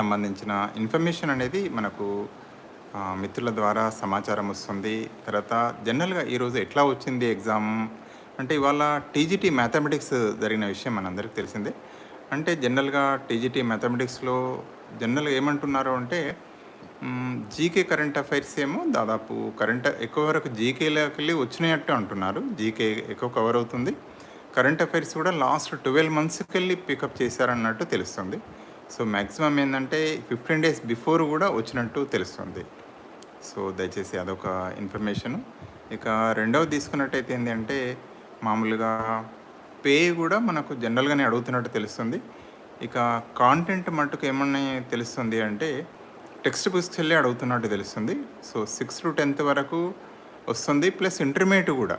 సంబంధించిన ఇన్ఫర్మేషన్ అనేది మనకు మిత్రుల ద్వారా సమాచారం వస్తుంది. తర్వాత జనరల్గా ఈరోజు ఎట్లా వచ్చింది ఎగ్జామ్? అంటే ఇవాళ టీజీటీ మ్యాథమెటిక్స్ జరిగిన విషయం మనందరికీ తెలిసిందే. అంటే జనరల్గా టీజీటీ మ్యాథమెటిక్స్లో జనరల్గా ఏమంటున్నారు అంటే జీకే కరెంట్ అఫైర్స్ ఏమో దాదాపు కరెంట్ ఎక్కువ వరకు జీకేలోకి వచ్చినట్టు అంటున్నారు. జీకే ఎక్కువ కవర్ అవుతుంది. కరెంట్ అఫైర్స్ కూడా లాస్ట్ ట్వెల్వ్ మంత్స్కి వెళ్ళి పికప్ చేశారన్నట్టు తెలుస్తుంది. సో మ్యాక్సిమం ఏంటంటే ఫిఫ్టీన్ డేస్ బిఫోర్ కూడా వచ్చినట్టు తెలుస్తుంది. సో దయచేసి అదొక ఇన్ఫర్మేషన్. ఇక రెండవది తీసుకున్నట్టయితే ఏంటంటే మామూలుగా పే కూడా మనకు జనరల్గానే అడుగుతున్నట్టు తెలుస్తుంది. ఇక కాంటెంట్ మట్టుకు ఏమన్నా తెలుస్తుంది అంటే టెక్స్ట్ బుక్స్కి వెళ్ళి అడుగుతున్నట్టు తెలుస్తుంది. సో సిక్స్ టు టెన్త్ వరకు వస్తుంది ప్లస్ ఇంటర్మీడియట్ కూడా.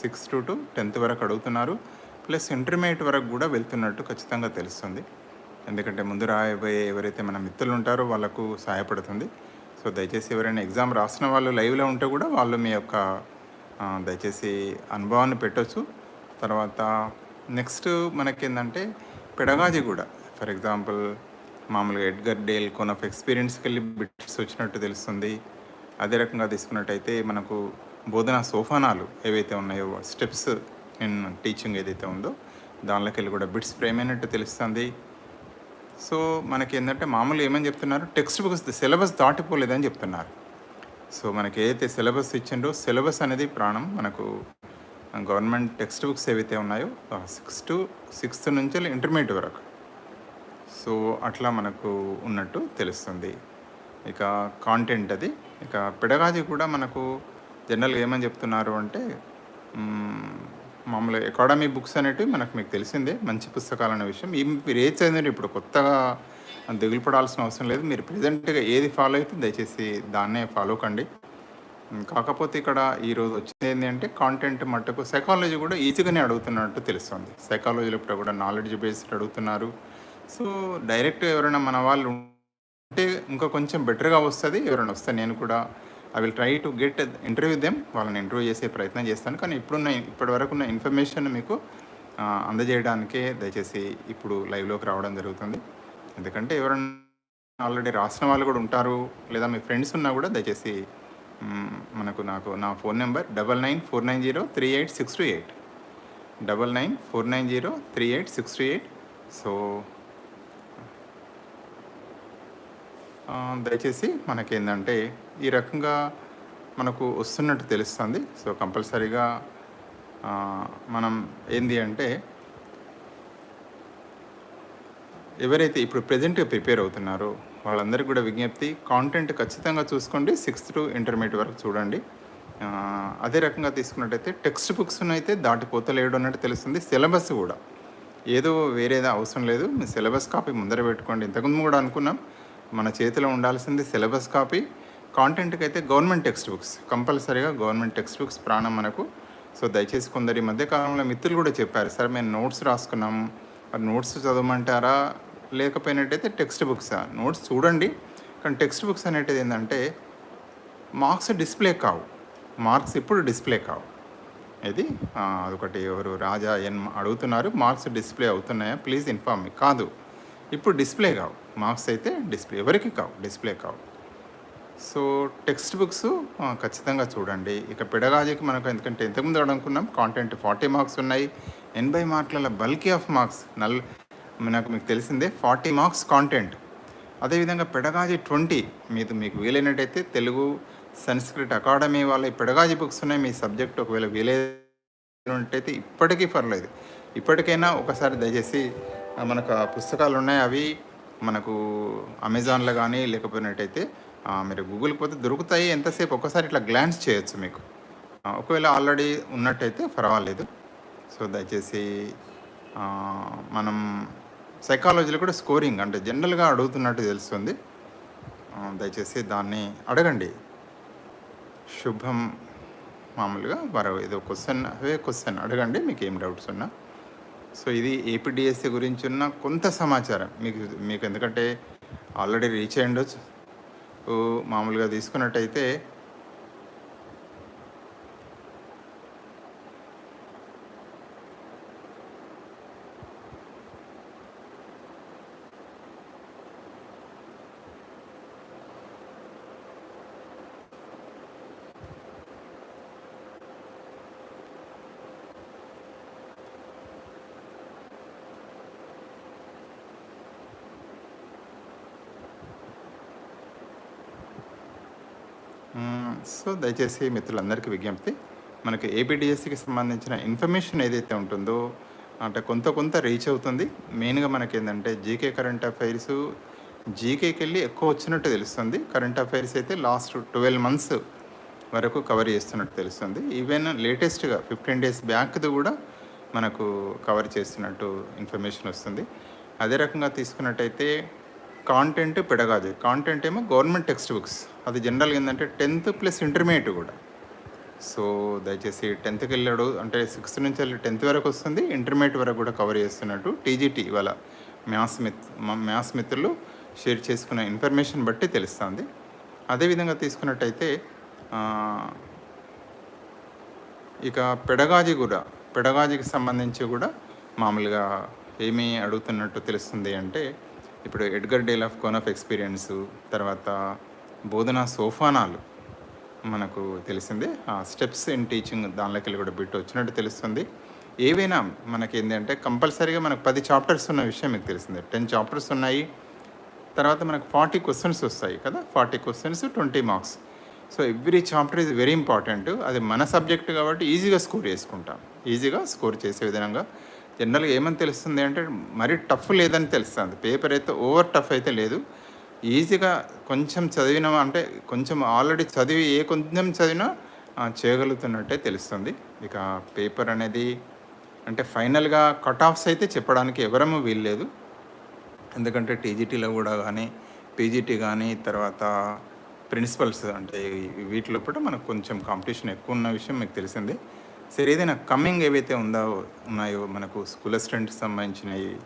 సిక్స్ టు టు టెన్త్ వరకు అడుగుతున్నారు ప్లస్ ఇంటర్మీడియట్ వరకు కూడా వెళ్తున్నట్టు ఖచ్చితంగా తెలుస్తుంది. ఎందుకంటే ముందు రాయబోయే ఎవరైతే మన మిత్రులు ఉంటారో వాళ్ళకు సహాయపడుతుంది. సో దయచేసి ఎవరైనా ఎగ్జామ్ రాసిన వాళ్ళు లైవ్లో ఉంటే కూడా వాళ్ళు మీ యొక్క దయచేసి అనుభవాన్ని పెట్టొచ్చు. తర్వాత నెక్స్ట్ మనకేందంటే పెడగాజీ కూడా. ఫర్ ఎగ్జాంపుల్ మామూలుగా ఎడ్గర్ డేల్ కోన్ ఆఫ్ ఎక్స్పీరియన్స్కి వెళ్ళి బిట్స్ వచ్చినట్టు తెలుస్తుంది. అదే రకంగా తీసుకున్నట్టయితే మనకు బోధన సోఫానాలు ఏవైతే ఉన్నాయో స్టెప్స్ ఇన్ టీచింగ్ ఏదైతే ఉందో దానిలోకి వెళ్ళి కూడా బిట్స్ ఫ్రేమ్ అయినట్టు తెలుస్తుంది. సో మనకి ఏంటంటే మామూలు ఏమని చెప్తున్నారు? టెక్స్ట్ బుక్స్ సిలబస్ దాటిపోలేదని చెప్తున్నారు. సో మనకి ఏదైతే సిలబస్ ఇచ్చిండో సిలబస్ అనేది ప్రాణం మనకు గవర్నమెంట్ టెక్స్ట్ బుక్స్ ఏవైతే ఉన్నాయో సిక్స్ టు సిక్స్త్ నుంచి ఇంటర్మీడియట్ వరకు. సో అట్లా మనకు ఉన్నట్టు తెలుస్తుంది. ఇక కాంటెంట్ అది. ఇక పెడగాజీ కూడా మనకు జనరల్గా ఏమని చెప్తున్నారు అంటే మామూలు అకాడమీ బుక్స్ అనేటివి మనకు మీకు తెలిసిందే మంచి పుస్తకాలు అనే విషయం మీరు ఏది చదివిన ఇప్పుడు కొత్తగా దిగులు పడాల్సిన అవసరం లేదు. మీరు ప్రజెంట్గా ఏది ఫాలో అయితే దయచేసి దాన్నే ఫాలో కండి. కాకపోతే ఇక్కడ ఈరోజు వచ్చింది ఏంటంటే కాంటెంట్ మట్టుకు సైకాలజీ కూడా ఈజీగానే అడుగుతున్నట్టు తెలుస్తుంది. సైకాలజీలో ఇప్పుడు కూడా నాలెడ్జ్ బేస్డ్ అడుగుతున్నారు. సో డైరెక్ట్ ఎవరైనా మన వాళ్ళు ఉంటే ఇంకా కొంచెం బెటర్గా వస్తుంది ఎవరైనా వస్తే నేను కూడా I will try to get interview them వాళ్ళని ఇంటర్వ్యూ చేసే ప్రయత్నం చేస్తాను. కానీ ఇప్పుడున్న ఇప్పటి వరకు ఉన్న ఇన్ఫర్మేషన్ మీకు అందజేయడానికే దయచేసి ఇప్పుడు లైవ్లోకి రావడం జరుగుతుంది. ఎందుకంటే ఎవరన్నా ఆల్రెడీ రాసిన వాళ్ళు కూడా ఉంటారు. లేదా మీ ఫ్రెండ్స్ ఉన్నా కూడా దయచేసి మనకు నాకు నా phone number double nine four nine zero three eight six two eight double nine four nine zero three eight six two eight so దయచేసి మనకేందంటే ఈ రకంగా మనకు వస్తున్నట్టు తెలుస్తుంది. సో కంపల్సరీగా మనం ఏంది అంటే ఎవరైతే ఇప్పుడు ప్రజెంట్గా ప్రిపేర్ అవుతున్నారో వాళ్ళందరికీ కూడా విజ్ఞప్తి కాంటెంట్ ఖచ్చితంగా చూసుకోండి సిక్స్త్ టు ఇంటర్మీడియట్ వరకు చూడండి. అదే రకంగా తీసుకున్నట్టయితే టెక్స్ట్ బుక్స్ అయితే దాటిపోతలేడు అన్నట్టు తెలుస్తుంది సిలబస్ కూడా. ఏదో వేరేదో అవసరం లేదు మీ సిలబస్ కాపీ ముందర పెట్టుకోండి. ఇంతకుముందు కూడా అనుకున్నాం మన చేతిలో ఉండాల్సింది సిలబస్ కాపీ కాంటెంట్కి అయితే గవర్నమెంట్ టెక్స్ట్ బుక్స్ కంపల్సరీగా గవర్నమెంట్ టెక్స్ట్ బుక్స్ ప్రాణం మనకు. సో దయచేసి కొందరు ఈ మధ్యకాలంలో మిత్రులు కూడా చెప్పారు సార్ మేము నోట్స్ రాసుకున్నాం. మరి నోట్స్ చదవమంటారా? లేకపోయినట్టయితే టెక్స్ట్ బుక్సా నోట్స్ చూడండి. కానీ టెక్స్ట్ బుక్స్ అనేటిది ఏంటంటే మార్క్స్ డిస్ప్లే కావు. మార్క్స్ ఇప్పుడు డిస్ప్లే కావు. ఇది అదొకటి ఎవరు రాజా ఎన్ అడుగుతున్నారు. మార్క్స్ డిస్ప్లే అవుతున్నాయా? ప్లీజ్ ఇన్ఫార్మ్ మీ కాదు. ఇప్పుడు డిస్ప్లే కావు. మార్క్స్ అయితే డిస్ప్లే ఎవరికి కావు? డిస్ప్లే కావు. సో టెక్స్ట్ బుక్స్ ఖచ్చితంగా చూడండి. ఇక పెడగాజీకి మనకు ఎందుకంటే ఇంతకుముందు అనుకున్నాం? కాంటెంట్ ఫార్టీ మార్క్స్ ఉన్నాయి. ఎనభై మార్కుల బల్కీ ఆఫ్ మార్క్స్. నల్ నాకు మీకు తెలిసిందే ఫార్టీ మార్క్స్ కాంటెంట్ అదేవిధంగా పెడగాజీ ట్వంటీ మీకు మీకు వీలైనట్టయితే తెలుగు సంస్కృత్ అకాడమీ వాళ్ళ ఈ పెడగాజీ బుక్స్ ఉన్నాయి. మీ సబ్జెక్ట్ ఒకవేళ వీలైనట్టయితే ఇప్పటికీ పర్లేదు. ఇప్పటికైనా ఒకసారి దయచేసి మనకు పుస్తకాలు ఉన్నాయి. అవి మనకు అమెజాన్లో కానీ లేకపోయినట్టయితే మీరు గూగుల్కి పోతే దొరుకుతాయి. ఎంతసేపు ఒకసారి ఇట్లా గ్లాన్స్ చేయొచ్చు మీకు. ఒకవేళ ఆల్రెడీ ఉన్నట్టయితే పర్వాలేదు. సో దయచేసి మనం సైకాలజీలో కూడా స్కోరింగ్ అంటే జనరల్గా అడుగుతున్నట్టు తెలుస్తుంది. దయచేసి దాన్ని అడగండి. శుభం మామూలుగా వారు ఏదో క్వశ్చన్ అవే క్వశ్చన్ అడగండి మీకు ఏం డౌట్స్ ఉన్నా. సో ఇది ఏపీడిఎస్సి గురించి ఉన్న కొంత సమాచారం. మీకు మీకు ఎందుకంటే ఆల్రెడీ రీచ్ అయ్యి ఉండొచ్చు మామూలుగా తీసుకున్నట్టయితే సో దయచేసి మిత్రులందరికీ విజ్ఞప్తి. మనకి ఏపీడిఎస్సికి సంబంధించిన ఇన్ఫర్మేషన్ ఏదైతే ఉంటుందో అంటే కొంత కొంత రీచ్ అవుతుంది. మెయిన్గా మనకి ఏంటంటే జీకే కరెంట్ అఫైర్స్ జీకేకి వెళ్ళి ఎక్కువ వచ్చినట్టు తెలుస్తుంది. కరెంట్ అఫైర్స్ అయితే లాస్ట్ ట్వెల్వ్ మంత్స్ వరకు కవర్ చేస్తున్నట్టు తెలుస్తుంది. ఈవెన్ లేటెస్ట్గా ఫిఫ్టీన్ డేస్ బ్యాక్ది కూడా మనకు కవర్ చేస్తున్నట్టు ఇన్ఫర్మేషన్ వస్తుంది. అదే రకంగా తీసుకున్నట్టయితే కాంటెంట్ పెడగాది. కాంటెంట్ ఏమో గవర్నమెంట్ టెక్స్ట్ బుక్స్ అది జనరల్గా ఏంటంటే టెన్త్ ప్లస్ ఇంటర్మీడియట్ కూడా. సో దయచేసి టెన్త్కి వెళ్ళాడు. అంటే సిక్స్త్ నుంచి వెళ్ళి టెన్త్ వరకు వస్తుంది. ఇంటర్మీడియట్ వరకు కూడా కవర్ చేస్తున్నట్టు టీజీటీ ఇవాళ మ్యాథ్స్ మిత్ మ్యాథ్స్ మిత్రులు షేర్ చేసుకున్న ఇన్ఫర్మేషన్ బట్టి తెలుస్తుంది. అదేవిధంగా తీసుకున్నట్టయితే ఇక పెడగాజీ కూడా పెడగాజీకి సంబంధించి కూడా మామూలుగా ఏమి అడుగుతున్నట్టు తెలుస్తుంది అంటే ఇప్పుడు Edgar Dale of cone of experience తర్వాత బోధనా సోఫానాలు మనకు తెలిసిందే. ఆ స్టెప్స్ ఇన్ టీచింగ్ దానిలోకి వెళ్ళి కూడా బిట్ వచ్చినట్టు తెలుస్తుంది. ఏవైనా మనకి ఏంటంటే కంపల్సరీగా మనకు పది చాప్టర్స్ ఉన్న విషయం మీకు తెలిసిందే. టెన్ చాప్టర్స్ ఉన్నాయి. తర్వాత మనకు ఫార్టీ క్వశ్చన్స్ వస్తాయి కదా? Forty questions twenty marks. So every chapter is very important. అది మన సబ్జెక్ట్ కాబట్టి ఈజీగా స్కోర్ చేసుకుంటాం. ఈజీగా స్కోర్ చేసే విధంగా జనరల్గా ఏమని తెలుస్తుంది అంటే మరీ టఫ్ లేదని తెలుస్తుంది. పేపర్ అయితే ఓవర్ టఫ్ అయితే లేదు. ఈజీగా కొంచెం చదివినా అంటే కొంచెం ఆల్రెడీ చదివి ఏ కొంచెం చదివినా చేయగలుగుతున్నట్టే తెలుస్తుంది. ఇక పేపర్ అనేది అంటే ఫైనల్గా కట్ ఆఫ్స్ అయితే చెప్పడానికి ఎవరము వీల్లేదు. ఎందుకంటే టీజీటీలో కూడా కానీ పీజీటీ కానీ తర్వాత ప్రిన్సిపల్స్ అంటే వీటిలో కూడా మనకు కొంచెం కాంపిటీషన్ ఎక్కువ ఉన్న విషయం మీకు తెలిసిందే. సరే ఏదైనా కమింగ్ ఏవైతే ఉందో ఉన్నాయో మనకు స్కూల్ అసిస్టెంట్ సంబంధించినవి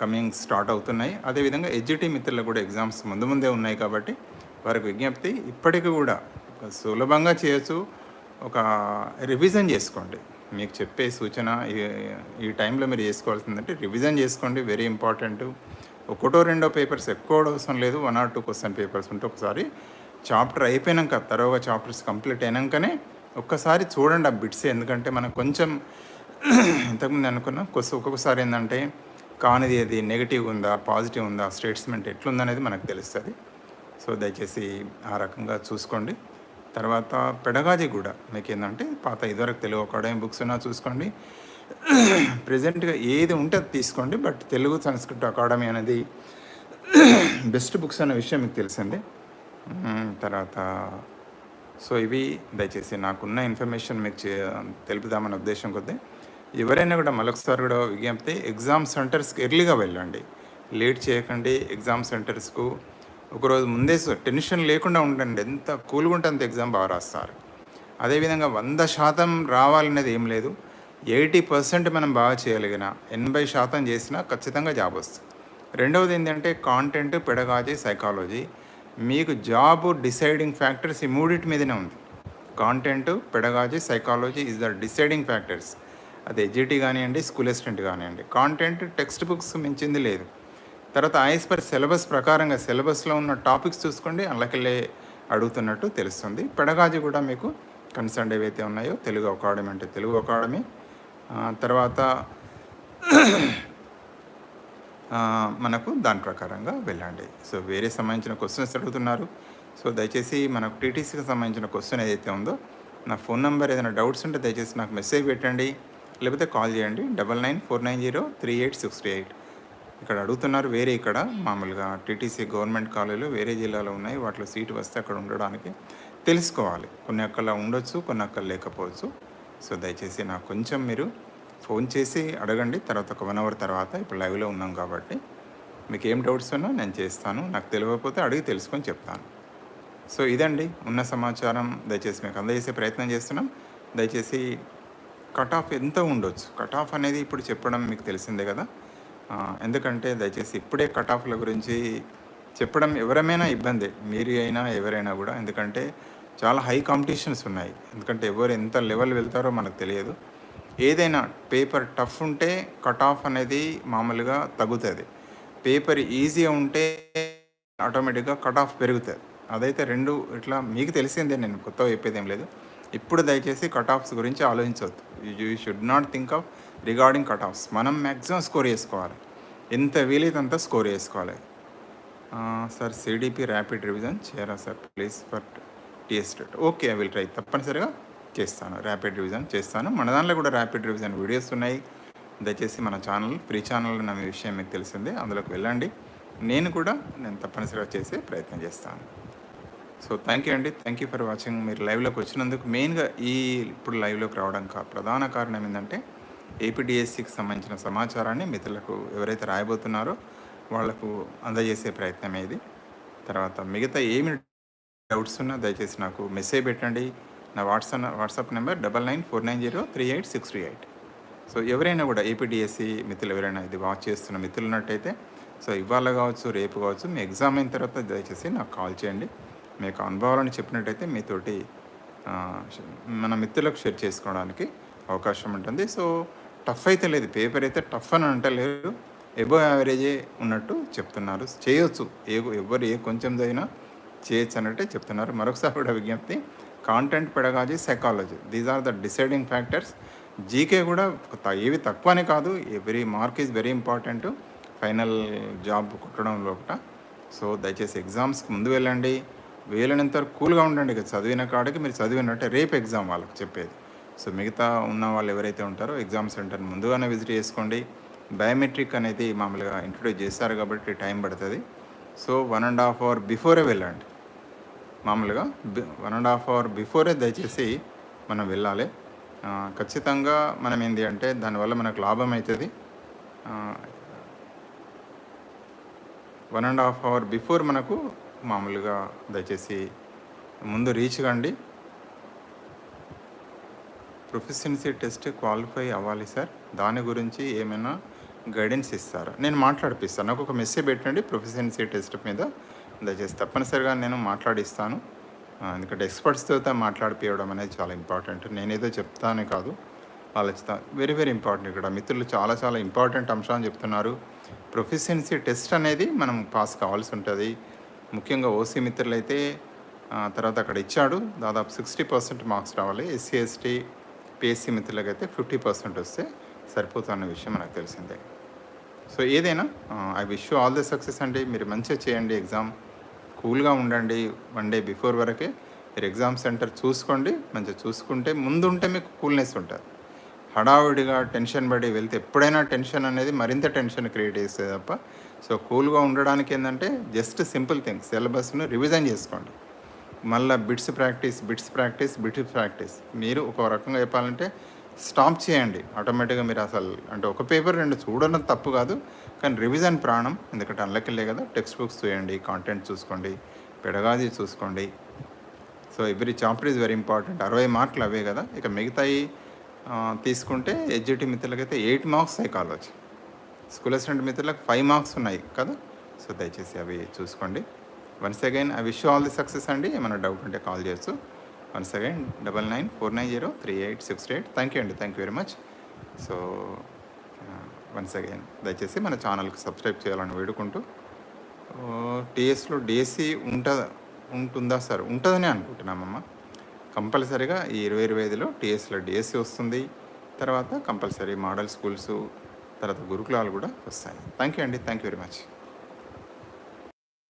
కమింగ్ స్టార్ట్ అవుతున్నాయి. అదేవిధంగా ఎడ్జిటీ మిత్రులు కూడా ఎగ్జామ్స్ ముందు ముందే ఉన్నాయి కాబట్టి వారికి విజ్ఞప్తి ఇప్పటికి కూడా సులభంగా చేయొచ్చు. ఒక రివిజన్ చేసుకోండి. మీకు చెప్పే సూచన ఈ- ఈ టైంలో మీరు చేసుకోవాల్సిందంటే రివిజన్ చేసుకోండి. వెరీ ఇంపార్టెంట్ ఒకటో రెండో పేపర్స్ ఎక్కువ అవసరం లేదు. One or two question papers ఉంటే ఒకసారి చాప్టర్ అయిపోయాక తర్వాత చాప్టర్స్ కంప్లీట్ అయినాకనే ఒక్కసారి చూడండి ఆ బిట్స్ ఎందుకంటే మనం కొంచెం ఇంతకుముందు అనుకున్నాం కొంచెం ఒక్కొక్కసారి ఏంటంటే కానిది అది నెగిటివ్ ఉందా పాజిటివ్ ఉందా స్టేట్స్మెంట్ ఎట్లుందనేది మనకు తెలుస్తుంది. సో దయచేసి ఆ రకంగా చూసుకోండి. తర్వాత పెడగాజీ కూడా మీకు ఏంటంటే పాత ఇదివరకు తెలుగు అకాడమీ బుక్స్ ఉన్నా చూసుకోండి. ప్రజెంట్గా ఏది ఉంటే అది తీసుకోండి బట్ తెలుగు సంస్కృత అకాడమీ అనేది బెస్ట్ బుక్స్ అనే విషయం మీకు తెలిసిందే. తర్వాత సో ఇవి దయచేసి నాకున్న ఇన్ఫర్మేషన్ మీకు తెలుపుదామనే ఉద్దేశం కొద్దీ ఎవరైనా కూడా మరొకసారి కూడా విజ్ఞప్తి ఎగ్జామ్ సెంటర్స్కి ఎర్లీగా వెళ్ళండి. లేట్ చేయకండి ఎగ్జామ్ సెంటర్స్కు ఒకరోజు ముందే టెన్షన్ లేకుండా ఉండండి. ఎంత కూల్గా ఉంటే అంత ఎగ్జామ్ బాగా రాస్తారు. అదేవిధంగా వంద శాతం రావాలనేది ఏం లేదు. ఎయిటీ పర్సెంట్ మనం బాగా చేయగలిగిన ఎనభై శాతం చేసినా ఖచ్చితంగా జాబ్ వస్తుంది. రెండవది ఏంటంటే కాంటెంట్ పెడగాజీ సైకాలజీ. మీకు జాబ్ డిసైడింగ్ ఫ్యాక్టర్స్ ఈ మూడింటి మీదనే ఉంది. Content pedagogy psychology is the deciding factors అది ఎజిటి కానివ్వండి స్కూల్ అసిస్టెంట్ కానివ్వండి. కాంటెంట్ టెక్స్ట్ బుక్స్ మించింది లేదు. తర్వాత ఐఎస్ పర్ సిలబస్ ప్రకారంగా సిలబస్లో ఉన్న టాపిక్స్ చూసుకోండి అందులోకెళ్ళే అడుగుతున్నట్టు తెలుస్తుంది. పెడగాజీ కూడా మీకు కన్సర్న్ ఏవైతే ఉన్నాయో తెలుగు అకాడమీ అంటే తెలుగు అకాడమీ తర్వాత మనకు దాని ప్రకారంగా వెళ్ళండి. సో వేరే సంబంధించిన క్వశ్చన్స్ అడుగుతున్నారు. సో దయచేసి మనకు టీటీసీకి సంబంధించిన క్వశ్చన్ ఏదైతే ఉందో నా ఫోన్ నెంబర్ ఏదైనా డౌట్స్ ఉంటే దయచేసి నాకు మెసేజ్ పెట్టండి. లేకపోతే కాల్ చేయండి. Double nine four nine zero three eight six eight ఇక్కడ అడుగుతున్నారు వేరే ఇక్కడ మామూలుగా టీటీసీ గవర్నమెంట్ కాలేజీలు వేరే జిల్లాలో ఉన్నాయి. వాటిలో సీటు వస్తే అక్కడ ఉండడానికి తెలుసుకోవాలి. కొన్ని అక్కడ ఉండొచ్చు కొన్ని అక్కడ లేకపోవచ్చు. సో దయచేసి నాకు కొంచెం మీరు ఫోన్ చేసి అడగండి. తర్వాత ఒక వన్ అవర్ తర్వాత ఇప్పుడు లైవ్లో ఉన్నాం కాబట్టి మీకు ఏం డౌట్స్ ఉన్నా నేను చేస్తాను. నాకు తెలియకపోతే అడిగి తెలుసుకొని చెప్తాను. సో ఇదండి ఉన్న సమాచారం. దయచేసి మీకు అందజేసే ప్రయత్నం చేస్తున్నాం. దయచేసి కట్ ఆఫ్ ఎంత ఉండొచ్చు? కట్ ఆఫ్ అనేది ఇప్పుడు చెప్పడం మీకు తెలిసిందే కదా. ఎందుకంటే దయచేసి ఇప్పుడే కట్ ఆఫ్ల గురించి చెప్పడం ఎవరమైనా ఇబ్బంది. మీరు అయినా ఎవరైనా కూడా. ఎందుకంటే చాలా హై కాంపిటీషన్స్ ఉన్నాయి. ఎందుకంటే ఎవరు ఎంత లెవెల్ వెళ్తారో మనకు తెలియదు. ఏదైనా పేపర్ టఫ్ ఉంటే కట్ ఆఫ్ అనేది మామూలుగా తగ్గుతుంది. పేపర్ ఈజీగా ఉంటే ఆటోమేటిక్గా కట్ ఆఫ్ పెరుగుతుంది. అదైతే రెండు ఇట్లా మీకు తెలిసిందే నేను కొత్తగా చెప్పేది ఏం లేదు. ఇప్పుడు దయచేసి కట్ ఆఫ్స్ గురించి ఆలోచించవద్దు. You should not think of regarding cut offs మనం మ్యాక్సిమం స్కోర్ చేసుకోవాలి. ఎంత వీలైతే అంత స్కోర్ చేసుకోవాలి. సార్ సిడిపి ర్యాపిడ్ రివిజన్ చేయరా sir? Please for TS okay I will try తప్పనిసరిగా చేస్తాను. ర్యాపిడ్ రివిజన్ చేస్తాను. మన దాంట్లో కూడా ర్యాపిడ్ రివిజన్ వీడియోస్ ఉన్నాయి. దయచేసి మన ఛానల్ ఫ్రీ ఛానల్ నా విషయం మీకు తెలిసిందే. అందులోకి వెళ్ళండి. నేను కూడా నేను తప్పనిసరిగా చేసే ప్రయత్నం చేస్తాను. సో థ్యాంక్ యూ అండి. థ్యాంక్ యూ ఫర్ వాచింగ్ మీరు లైవ్లోకి వచ్చినందుకు మెయిన్గా ఈ ఇప్పుడు లైవ్లోకి రావడం కా ప్రధాన కారణం ఏంటంటే ఏపీడిఎస్సికి సంబంధించిన సమాచారాన్ని మిత్రులకు ఎవరైతే రాయబోతున్నారో వాళ్ళకు అందజేసే ప్రయత్నం ఇది. తర్వాత మిగతా ఏమి డౌట్స్ ఉన్నా దయచేసి నాకు మెసేజ్ పెట్టండి. నా WhatsApp WhatsApp number double nine four nine zero three eight six three eight. So ఎవరైనా కూడా ఏపీడిఎస్సి మిత్రులు ఎవరైనా ఇది వాచ్ చేస్తున్న మిత్రులు ఉన్నట్టయితే సో ఇవాళ కావచ్చు రేపు కావచ్చు మీ ఎగ్జామ్ అయిన తర్వాత దయచేసి నాకు కాల్ చేయండి. మీకు అనుభవాలను చెప్పినట్టయితే మీతోటి మన మిత్రులకు షేర్ చేసుకోవడానికి అవకాశం ఉంటుంది. సో టఫ్ అయితే లేదు పేపర్ అయితే టఫ్ అని అంటలేరు. ఎబో యావరేజే ఉన్నట్టు చెప్తున్నారు. చేయొచ్చు ఏ ఎవరు ఏ కొంచెం చదివినా చేయొచ్చు అన్నట్టే చెప్తున్నారు. మరొకసారి కూడా విజ్ఞప్తి content pedagogy psychology these are the deciding factors GK కూడా ఏవి తక్కువనే కాదు. Very mark is very important final job కుట్టడం లోపల సో దయచేసి ఎగ్జామ్స్కి ముందు వెళ్ళండి. వీలైనంత వరకు కూల్గా ఉండండి. ఇక చదివిన కాడికి మీరు చదివినట్టే రేపు ఎగ్జామ్ వాళ్ళకి చెప్పేది. సో మిగతా ఉన్న వాళ్ళు ఎవరైతే ఉంటారో ఎగ్జామ్ సెంటర్ ముందుగానే విజిట్ చేసుకోండి. బయోమెట్రిక్ అనేది మామూలుగా ఇంట్రొడ్యూస్ చేస్తారు కాబట్టి టైం పడుతుంది. So one and half hour before వెళ్ళండి. మామూలుగా వన్ అండ్ హాఫ్ అవర్ బిఫోరే దయచేసి మనం వెళ్ళాలి. ఖచ్చితంగా మనం ఏంటి అంటే దానివల్ల మనకు లాభం అవుతుంది one and half hour before మనకు మామూలుగా దయచేసి ముందు రీచ్ కండి. ప్రొఫెషన్సీ టెస్ట్ క్వాలిఫై అవ్వాలి సార్. దాని గురించి ఏమైనా గైడెన్స్ ఇస్తారా? నేను మాట్లాడిపిస్తాను. నాకు ఒక మెసేజ్ పెట్టండి ప్రొఫెషన్సీ టెస్ట్ మీద. దయచేసి తప్పనిసరిగా నేను మాట్లాడిస్తాను. ఎందుకంటే ఎక్స్పర్ట్స్తో మాట్లాడిపోవడం అనేది చాలా ఇంపార్టెంట్ నేనేదో చెప్తానే కాదు. ఆలోచిస్తా. వెరీ వెరీ ఇంపార్టెంట్ ఇక్కడ. మిత్రులు చాలా చాలా ఇంపార్టెంట్ అంశాన్ని చెప్తున్నారు. ప్రొఫిషియన్సీ టెస్ట్ అనేది మనం పాస్ కావాల్సి ఉంటుంది. ముఖ్యంగా ఓసీ మిత్రులు అయితే తర్వాత అక్కడ ఇచ్చాడు. దాదాపు సిక్స్టీ పర్సెంట్ మార్క్స్ రావాలి. ఎస్సీ ఎస్టీ పిఎస్సీ మిత్రులకైతే ఫిఫ్టీ పర్సెంట్ వస్తే సరిపోతున్న విషయం మనకు తెలిసిందే. సో ఏదైనా I wish you all the success అండి. మీరు మంచిగా చేయండి ఎగ్జామ్ కూల్గా ఉండండి వన్ డే బిఫోర్ వరకే మీరు ఎగ్జామ్ సెంటర్ చూసుకోండి మంచిగా చూసుకుంటే ముందు ఉంటే మీకు కూల్నెస్ ఉంటుంది. హడావుడిగా టెన్షన్ పడి వెళ్తే ఎప్పుడైనా టెన్షన్ అనేది మరింత టెన్షన్ క్రియేట్ చేస్తుంది తప్ప సో కూల్గా ఉండడానికి ఏంటంటే జస్ట్ సింపుల్ థింగ్స్ సిలబస్ను రివిజన్ చేసుకోండి. మళ్ళీ bits practice bits practice bits practice. మీరు ఒక రకంగా చెప్పాలంటే స్టాప్ చేయండి. ఆటోమేటిక్గా మీరు అసలు అంటే ఒక పేపర్ రెండు చూడడం తప్పు కాదు. కానీ రివిజన్ ప్రాణం ఎందుకంటే అందులోకెళ్ళే కదా. టెక్స్ట్ బుక్స్ చూయండి కాంటెంట్ చూసుకోండి పెడగాది చూసుకోండి. So every chapter is very important అరవై మార్కులు అవే కదా. ఇక మిగతాయి తీసుకుంటే SGT మిత్రులకైతే eight marks psychology school assistant మిత్రులకు ఫైవ్ మార్క్స్ ఉన్నాయి కదా. సో దయచేసి అవి చూసుకోండి. Once again I wish all the success అండి. ఏమైనా డౌట్ ఉంటే కాల్ చేయొచ్చు. Once again double nine four nine zero three eight six eight. Thank you అండి. Thank you very much. So once again దయచేసి మన ఛానల్కి సబ్స్క్రైబ్ చేయాలని వేడుకుంటూ. టీఎస్లో డిఎస్సి ఉంటుందా ఉంటుందా సార్? ఉంటుందని అనుకుంటున్నామమ్మ. కంపల్సరీగా ఈ ఇరవై ఇరవై ఐదులో టీఎస్లో డిఎస్సి వస్తుంది. తర్వాత కంపల్సరీ మోడల్ స్కూల్స్ తర్వాత గురుకులాలు కూడా వస్తాయి. థ్యాంక్ యూ అండి. Thank you very much.